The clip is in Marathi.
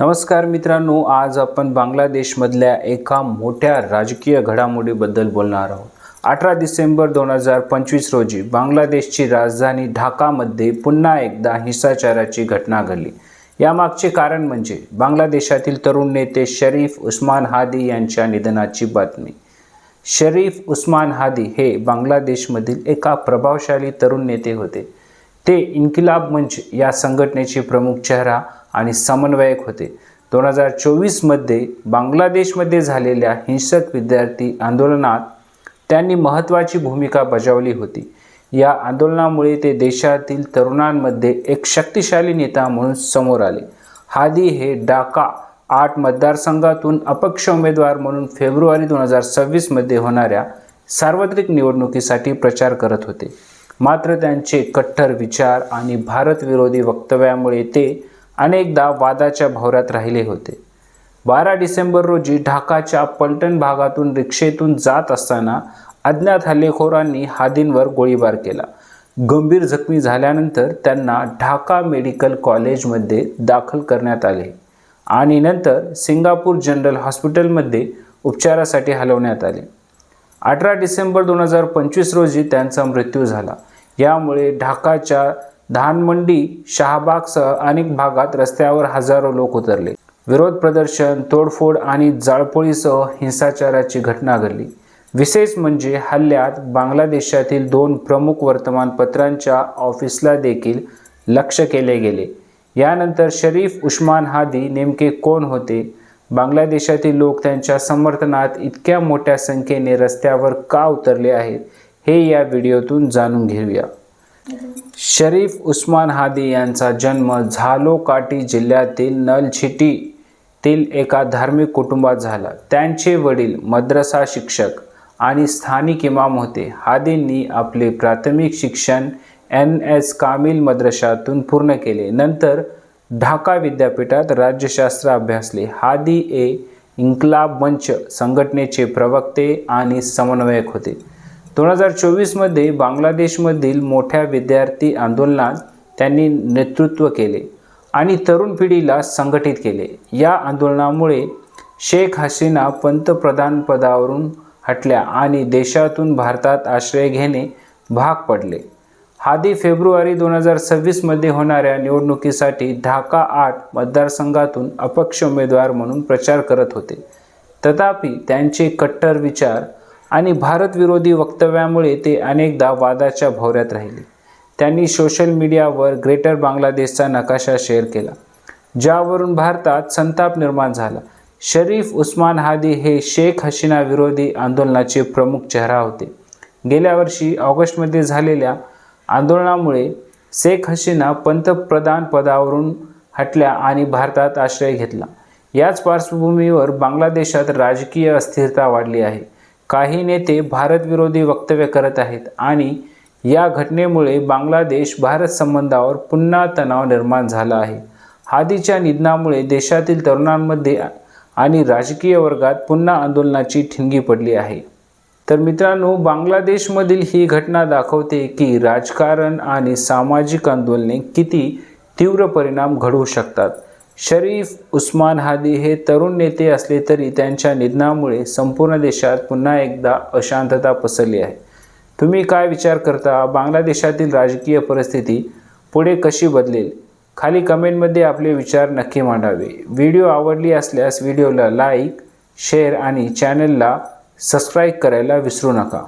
नमस्कार मित्रांनो आज आपण बांगलादेशमधल्या एका मोठ्या राजकीय घडामोडीबद्दल बोलणार आहोत. अठरा डिसेंबर दोन हजार पंचवीस रोजी बांगलादेशची राजधानी ढाकामध्ये पुन्हा एकदा हिंसाचाराची घटना घडली. यामागचे कारण म्हणजे बांगलादेशातील तरुण नेते शरीफ उस्मान हादी यांच्या निधनाची बातमी. शरीफ उस्मान हादी हे बांगलादेशमधील एका प्रभावशाली तरुण नेते होते. ते इन्किलाब मंच या संघटनेचे प्रमुख चेहरा आणि समन्वयक होते. दोन हजार चोवीसमध्ये बांगलादेशमध्ये झालेल्या हिंसक विद्यार्थी आंदोलनात त्यांनी महत्त्वाची भूमिका बजावली होती. या आंदोलनामुळे ते देशातील तरुणांमध्ये एक शक्तिशाली नेता म्हणून समोर आले. हादी हे डाका आठ मतदारसंघातून अपक्ष उमेदवार म्हणून फेब्रुवारी दोन हजार सव्वीसमध्ये होणाऱ्या सार्वत्रिक निवडणुकीसाठी प्रचार करत होते. मात्र त्यांचे कट्टर विचार आणि भारतविरोधी वक्तव्यामुळे ते अनेकदा वादाच्या भावऱ्यात राहिले होते. बारा डिसेंबर रोजी ढाकाच्या पलटण भागातून रिक्षेतून जात असताना अज्ञात हल्लेखोरांनी हादींवर गोळीबार केला. गंभीर जखमी झाल्यानंतर त्यांना ढाका मेडिकल कॉलेजमध्ये दाखल करण्यात आले आणि नंतर सिंगापूर जनरल हॉस्पिटलमध्ये उपचारासाठी हलवण्यात आले. अठरा डिसेंबर दोन हजार पंचवीस रोजी त्यांचा मृत्यू झाला. यामुळे ढाकाच्या धानमंडी शहाबागसह अनेक भागात रस्त्यावर हजारो लोक उतरले. विरोध प्रदर्शन तोडफोड आणि जाळपोळीसह हिंसाचाराची घटना घडली. विशेष म्हणजे हल्ल्यात बांगलादेशातील दोन प्रमुख वर्तमानपत्रांच्या ऑफिसला देखील लक्ष केले गेले. यानंतर शरीफ उस्मान हादी नेमके कोण होते? बांगलादेशातील लोक त्यांच्या समर्थनात इतक्या मोठ्या संख्येने रस्त्यावर का उतरले आहेत? हे या व्हिडिओतून जाणून घेऊया. शरीफ उस्मान हादी यांचा जन्म झालोकाटी जिल्ह्यातील नलछिटीतील एका धार्मिक कुटुंबात झाला. त्यांचे वडील मद्रसा शिक्षक आणि स्थानिक इमाम होते. हादींनी आपले प्राथमिक शिक्षण एन एस कामिल मद्रशातून पूर्ण केले. नंतर ढाका विद्यापीठात राज्यशास्त्र अभ्यासले. हादी ए इन्कलाब मंच संघटनेचे प्रवक्ते आणि समन्वयक होते. दोन हजार चोवीसमध्ये बांगलादेशमधील मोठ्या विद्यार्थी आंदोलनात त्यांनी नेतृत्व केले आणि तरुण पिढीला संघटित केले. या आंदोलनामुळे शेख हसीना पंतप्रधानपदावरून हटल्या आणि देशातून भारतात आश्रय घेणे भाग पडले. हादी फेब्रुवारी दोन हजार सव्वीसमध्ये होणाऱ्या निवडणुकीसाठी ढाका आठ मतदारसंघातून अपक्ष उमेदवार म्हणून प्रचार करत होते. तथापि त्यांचे कट्टर विचार आणि भारतविरोधी वक्तव्यामुळे ते अनेकदा वादाच्या भोवऱ्यात राहिले. त्यांनी सोशल मीडियावर ग्रेटर बांगलादेशचा नकाशा शेअर केला ज्यावरून भारतात संताप निर्माण झाला. शरीफ उस्मान हादी हे शेख हसीना विरोधी आंदोलनाचे प्रमुख चेहरा होते. गेल्या वर्षी ऑगस्टमध्ये झालेल्या आंदोलनामुळे शेख हसीना पंतप्रधान पदावरून हटल्या आणि भारतात आश्रय घेतला. याच पार्श्वभूमीवर बांगलादेशात राजकीय अस्थिरता वाढली आहे. काही नेते भारतविरोधी वक्तव्य करत आहेत आणि या घटनेमुळे बांगलादेश भारत संबंधावर पुन्हा तणाव निर्माण झाला आहे. हादीच्या निधनामुळे देशातील तरुणांमध्ये आणि राजकीय वर्गात पुन्हा आंदोलनाची ठिणगी पडली आहे. तर मित्रांनो बांगलादेशमधील ही घटना दाखवते की राजकारण आणि सामाजिक आंदोलने किती तीव्र परिणाम घडवू शकतात. शरीफ उस्मान हादी हे तरुण नेते असले तरी त्यांच्या निधनामुळे संपूर्ण देशात पुन्हा एकदा अशांतता पसरली आहे. तुम्ही काय विचार करता? बांगलादेशातील राजकीय परिस्थिती पुढे कशी बदलेल? खाली कमेंटमध्ये आपले विचार नक्की मांडावे. व्हिडिओ आवडली असल्यास व्हिडिओला लाईक शेअर आणि चॅनलला सबस्क्राईब करायला विसरू नका.